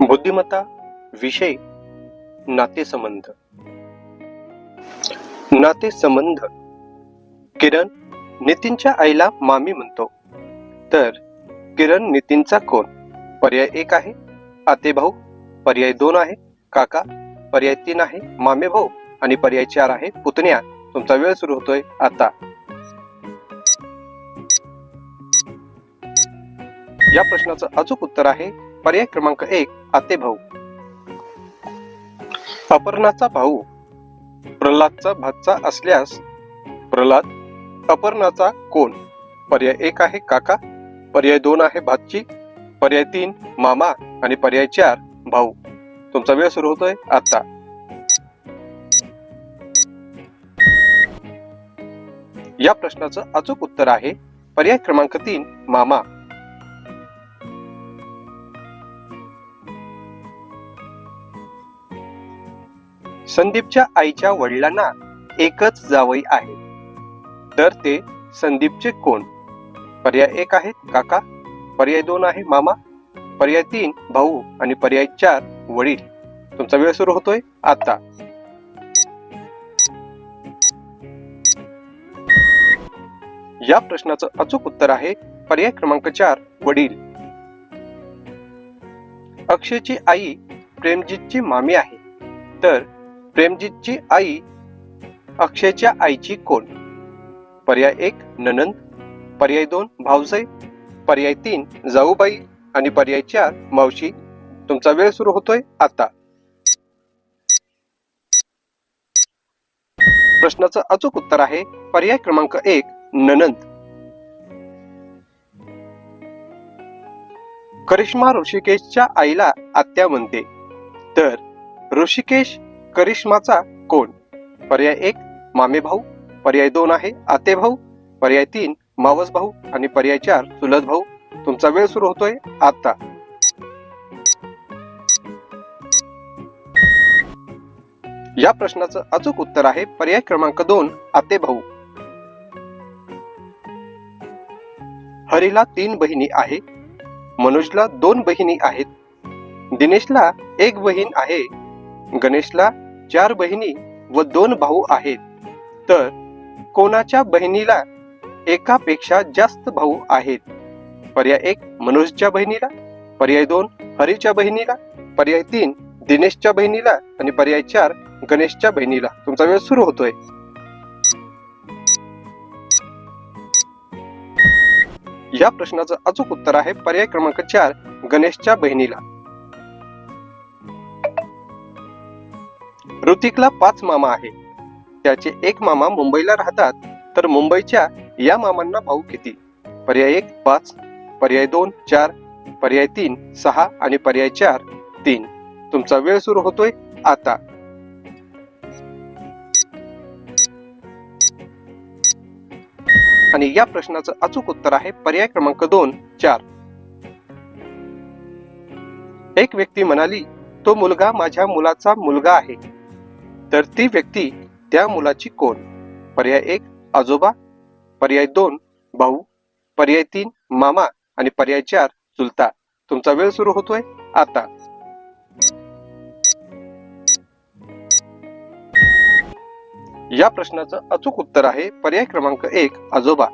बुद्धिमत्ता विषय नातेसंबंध. नातेसंबंध. किरण नितीनच्या आईला मामी म्हणतो. तर किरण नितीनचा कोण? पर्याय एक आहे. आते भाऊ पर्याय दोन आहे. काका पर्याय तीन आहे. मामे भाऊ आणि पर्याय चार आहे. पुतण्या तुमचा वेळ सुरू होतोय आता. या प्रश्नाचं अचूक उत्तर आहे. पर्याय क्रमांक एक आते भाऊ. अपर्णाचा भाऊ प्रल्हादचा भाचा असल्यास प्रल्हाद अपर्णाचा कोण? पर्याय एक आहे काका पर्याय दोन आहे भातची पर्याय तीन मामा आणि पर्याय चार भाऊ. तुमचा वेळ सुरू होतोय आता. या प्रश्नाचं अचूक उत्तर आहे पर्याय क्रमांक तीन मामा. संदीपच्या आईच्या वडिलांना एकच जावई आहे. तर ते संदीपचे कोण? पर्याय एक आहे काका पर्याय दोन आहे मामा पर्याय तीन भाऊ आणि पर्याय चार वडील. तुमचा वेळ सुरू होतोय आता. या प्रश्नाचं अचूक उत्तर आहे पर्याय क्रमांक चार वडील. अक्षयची आई प्रेमजीतची मामी आहे. तर प्रेमजीतची आई अक्षयच्या आईची कोण? पर्याय एक ननंद. पर्याय दोन भाऊजाई पर्याय तीन जाऊबाई. आणि पर्याय चार मावशी. तुमचा वेळ सुरू होतोय आता. प्रश्नाचं अचूक उत्तर आहे पर्याय क्रमांक एक ननंद. करिश्मा ऋषिकेशच्या आईला आत्या म्हणते. तर ऋषिकेश करिश्माचा कोण? पर्याय एक मामे भाऊ. पर्याय दोन आहे आते भाऊ. पर्याय तीन मावस भाऊ. आणि पर्याय चार चुलत भाऊ. तुमचा वेळ सुरू होतोय आता या प्रश्नाचं अचूक उत्तर आहे पर्याय क्रमांक दोन आते भाऊ. हरीला तीन बहिणी आहे. मनोजला दोन बहिणी आहेत. दिनेशला एक बहीण आहे. गणेशला चार बहिणी व दोन भाऊ आहेत. तर कोणाच्या बहिणीला एकापेक्षा जास्त भाऊ आहेत? पर्याय एक मनोजच्या बहिणीला. पर्याय दोन हरीच्या बहिणीला. पर्याय तीन दिनेशच्या बहिणीला. आणि पर्याय चार गणेशच्या बहिणीला. तुमचा वेळ सुरू होतोय. या प्रश्नाचं अचूक उत्तर आहे पर्याय क्रमांक चार गणेशच्या बहिणीला. ऋतिकला पाच मामा आहे. त्याचे एक मामा मुंबईला राहतात तर मुंबईच्या या मामांना भाऊ किती? पर्याय एक पाच. पर्याय दोन चार. पर्याय तीन सहा. आणि पर्याय चार तीन. तुमचा वेळ सुरू होतोय आता. आणि या प्रश्नाचं अचूक उत्तर आहे पर्याय क्रमांक दोन चार. एक व्यक्ती म्हणाली तो मुलगा माझ्या मुलाचा मुलगा आहे. तर ती व्यक्ती त्या मुलाची कोण? पर्याय एक आजोबा. पर्याय दोन भाऊ. पर्याय तीन मामा. आणि पर्याय चार चुलता तुमचा वेळ सुरू होतोय आता. या प्रश्नाचं अचूक उत्तर आहे पर्याय क्रमांक एक आजोबा.